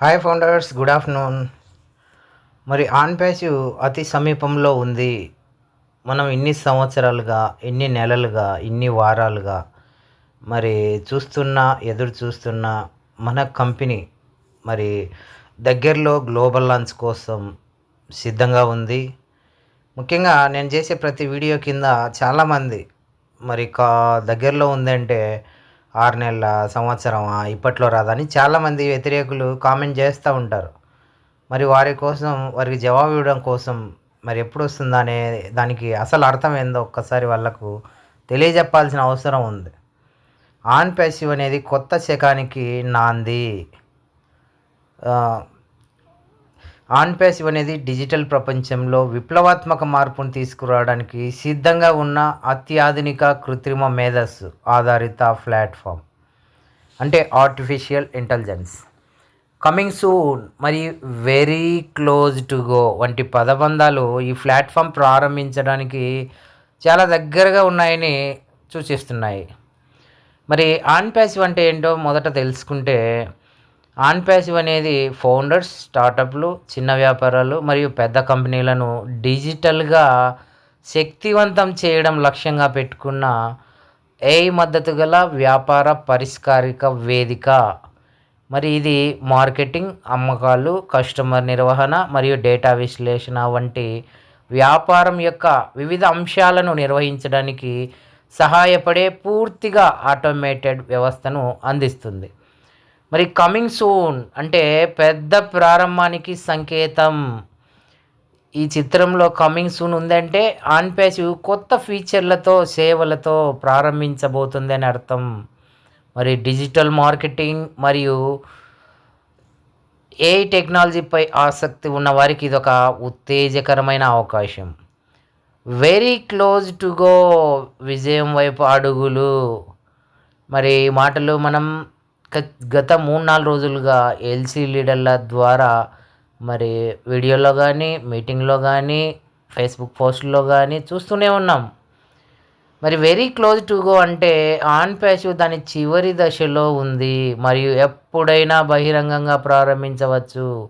Hi founders good afternoon మరి on passive అతి సమీపంలో ఉంది. మనం ఇన్ని సంవత్సరాలుగా ఇన్ని నెలలుగా ఇన్ని వారాలుగా మరి చూస్తున్నా ఎదురు చూస్తున్న మన కంపెనీ మరి దగ్గరలో గ్లోబల్ లాంచ్ కోసం సిద్ధంగా ఉంది. ముఖ్యంగా నేను చేసే ప్రతి వీడియో కింద చాలామంది మరి కా దగ్గరలో ఉందంటే ఆరు నెలల సంవత్సరమా ఇప్పట్లో రాదని చాలామంది వ్యతిరేకులు కామెంట్ చేస్తూ ఉంటారు. మరి వారి కోసం వారికి జవాబు ఇవ్వడం కోసం మరి ఎప్పుడు వస్తుందా అనే దానికి అసలు అర్థం ఏందో ఒక్కసారి వాళ్ళకు తెలియజెప్పాల్సిన అవసరం ఉంది. ఆన్ ప్యాసివ్ అనేది కొత్త శకానికి నాంది. ఆన్ ప్యాసివ్ అనేది డిజిటల్ ప్రపంచంలో విప్లవాత్మక మార్పును తీసుకురావడానికి సిద్ధంగా ఉన్న అత్యాధునిక కృత్రిమ మేధస్సు ఆధారిత ప్లాట్ఫామ్. అంటే ఆర్టిఫిషియల్ ఇంటెలిజెన్స్ కమింగ్ సూన్ మరియు వెరీ క్లోజ్ టు గో వంటి పదబంధాలు ఈ ప్లాట్ఫామ్ ప్రారంభించడానికి చాలా దగ్గరగా ఉన్నాయని సూచిస్తున్నాయి. మరి ఆన్ ప్యాసివ్ అంటే ఏంటో మొదట తెలుసుకుంటే ఆన్ ప్యాసివ్ అనేది ఫౌండర్స్ స్టార్టప్లు చిన్న వ్యాపారాలు మరియు పెద్ద కంపెనీలను డిజిటల్గా శక్తివంతం చేయడం లక్ష్యంగా పెట్టుకున్న ఏఐ మద్దతు గల వ్యాపార పరిష్కారిక వేదిక. మరి ఇది మార్కెటింగ్ అమ్మకాలు కస్టమర్ నిర్వహణ మరియు డేటా విశ్లేషణ వంటి వ్యాపారం యొక్క వివిధ అంశాలను నిర్వహించడానికి సహాయపడే పూర్తిగా ఆటోమేటెడ్ వ్యవస్థను అందిస్తుంది. మరి కమింగ్ సూన్ అంటే పెద్ద ప్రారంభానికి సంకేతం. ఈ చిత్రంలో కమింగ్ సూన్ ఉందంటే ఆన్ కొత్త ఫీచర్లతో సేవలతో ప్రారంభించబోతుంది అని అర్థం. మరి డిజిటల్ మార్కెటింగ్ మరియు ఏ టెక్నాలజీపై ఆసక్తి ఉన్న వారికి ఇది ఒక ఉత్తేజకరమైన అవకాశం. వెరీ క్లోజ్ టు గో విజయం వైపు అడుగులు. మరి మాటలు మనం గత మూడు నాలుగు రోజులుగా ఎల్సీ లీడర్ల ద్వారా మరి వీడియోలో కానీ మీటింగ్లో కానీ ఫేస్బుక్ పోస్ట్లో కానీ చూస్తూనే ఉన్నాం. మరి వెరీ క్లోజ్ టు గో అంటే ఆన్ ప్యాసివ్ దాని చివరి దశలో ఉంది. మరియు ఎప్పుడైనా బహిరంగంగా ప్రారంభించవచ్చు.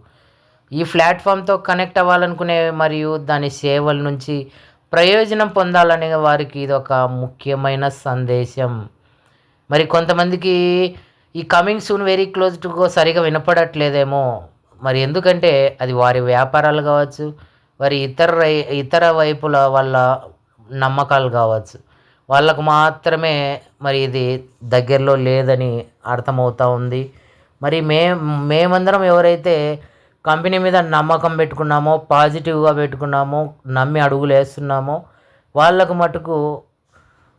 ఈ ప్లాట్ఫామ్తో కనెక్ట్ అవ్వాలనుకునే మరియు దాని సేవల నుంచి ప్రయోజనం పొందాలనే వారికి ఇది ఒక ముఖ్యమైన సందేశం. మరి కొంతమందికి ఈ coming soon very close to సరిగా వినపడట్లేదేమో. మరి ఎందుకంటే అది వారి వ్యాపారాలు కావచ్చు వారి ఇతర రై- ఇతర వైపుల వాళ్ళ నమ్మకాలు కావచ్చు. వాళ్ళకు మాత్రమే మరి ఇది దగ్గరలో లేదని అర్థమవుతూ ఉంది. మరి మే మేమందరం ఎవరైతే కంపెనీ మీద నమ్మకం పెట్టుకున్నామో పాజిటివ్గా పెట్టుకున్నామో నమ్మి అడుగులు వేస్తున్నామో వాళ్ళకు మటుకు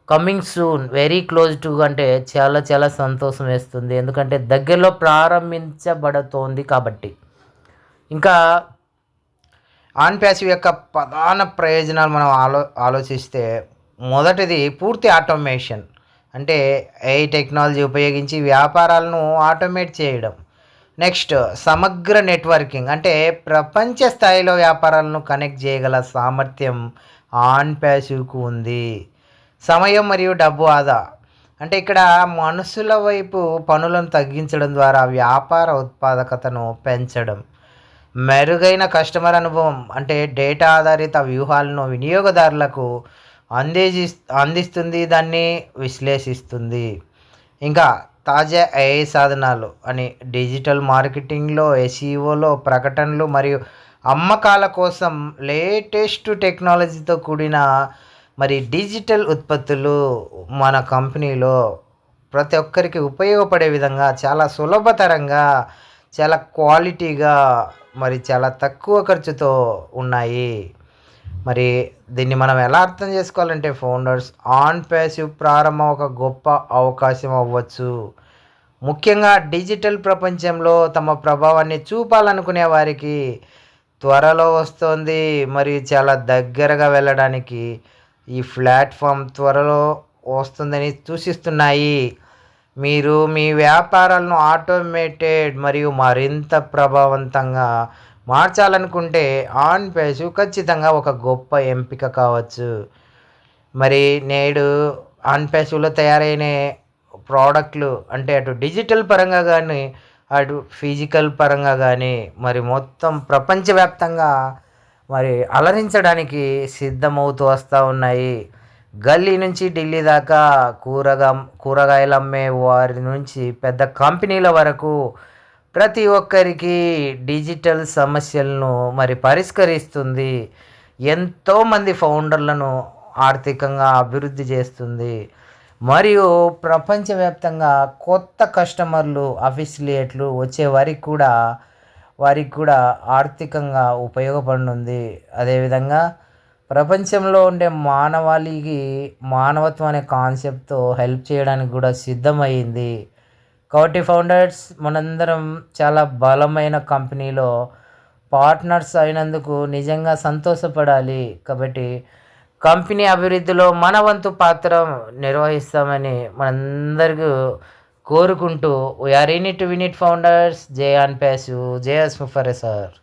coming soon very close to అంటే చాలా చాలా సంతోషం వేస్తుంది. ఎందుకంటే దగ్గరలో ప్రారంభించబడుతోంది కాబట్టి. ఇంకా ఆన్ ప్యాసివ్ యొక్క ప్రధాన ప్రయోజనాలు మనం ఆలో ఆలోచిస్తే మొదటిది పూర్తి ఆటోమేషన్. అంటే ఏఐ టెక్నాలజీ ఉపయోగించి వ్యాపారాలను ఆటోమేట్ చేయడం. నెక్స్ట్ సమగ్ర నెట్వర్కింగ్ అంటే ప్రపంచ స్థాయిలో వ్యాపారాలను కనెక్ట్ చేయగల సామర్థ్యం ఆన్ ప్యాసివ్కు ఉంది. సమయం మరియు డబ్బు ఆదా. అంటే ఇక్కడ మనుషుల వైపు పనులను తగ్గించడం ద్వారా వ్యాపార ఉత్పాదకతను పెంచడం. మెరుగైన కస్టమర్ అనుభవం అంటే డేటా ఆధారిత వ్యూహాలను వినియోగదారులకు అందేజి అందిస్తుంది దాన్ని విశ్లేషిస్తుంది. ఇంకా తాజా ఏఐ సాధనాలు అని డిజిటల్ మార్కెటింగ్లో ఎస్ఈఓలో ప్రకటనలు మరియు అమ్మకాల కోసం లేటెస్ట్ టెక్నాలజీతో కూడిన మరి డిజిటల్ ఉత్పత్తులు మన కంపెనీలో ప్రతి ఒక్కరికి ఉపయోగపడే విధంగా చాలా సులభతరంగా చాలా క్వాలిటీగా మరి చాలా తక్కువ ఖర్చుతో ఉన్నాయి. మరి దీన్ని మనం ఎలా అర్థం చేసుకోవాలంటే ఫౌండర్స్ ఆన్ ప్యాసివ్ ప్రారంభం ఒక గొప్ప అవకాశం అవ్వచ్చు. ముఖ్యంగా డిజిటల్ ప్రపంచంలో తమ ప్రభావాన్ని చూపాలనుకునే వారికి త్వరలో వస్తుంది మరియు చాలా దగ్గరగా వెళ్ళడానికి ఈ ప్లాట్ఫామ్ త్వరలో వస్తుందని సూచిస్తున్నాయి. మీరు మీ వ్యాపారాలను ఆటోమేటెడ్ మరియు మరింత ప్రభావవంతంగా మార్చాలనుకుంటే ఆన్ పేజ్ ఖచ్చితంగా ఒక గొప్ప ఎంపిక కావచ్చు. మరి నేడు ఆన్ పేజ్లో తయారైన ప్రోడక్ట్లు అంటే అటు డిజిటల్ పరంగా కానీ అటు ఫిజికల్ పరంగా కానీ మరి మొత్తం ప్రపంచవ్యాప్తంగా మరి అలరించడానికి సిద్ధమవుతూ వస్తూ ఉన్నాయి. గల్లీ నుంచి ఢిల్లీ దాకా కూరగా కూరగాయలు అమ్మే వారి నుంచి పెద్ద కంపెనీల వరకు ప్రతి ఒక్కరికి డిజిటల్ సమస్యలను మరి పరిష్కరిస్తుంది. ఎంతోమంది ఫౌండర్లను ఆర్థికంగా అభివృద్ధి చేస్తుంది. మరియు ప్రపంచవ్యాప్తంగా కొత్త కస్టమర్లు అఫిసిలియేట్లు వచ్చే వారికి కూడా వారికి కూడా ఆర్థికంగా ఉపయోగపడుతుంది అదేవిధంగా ప్రపంచంలో ఉండే మానవాళికి మానవత్వం అనే కాన్సెప్ట్తో హెల్ప్ చేయడానికి కూడా సిద్ధమైంది కాబట్టి ఫౌండర్స్ మనందరం చాలా బలమైన కంపెనీలో పార్ట్నర్స్ అయినందుకు నిజంగా సంతోషపడాలి. కాబట్టి కంపెనీ అభివృద్ధిలో మన వంతు పాత్ర నిర్వహిస్తామని మనందరికీ కోరుకుంటూ we're in it win it founders J Onpassive జే ఎస్ ఫర్ సార్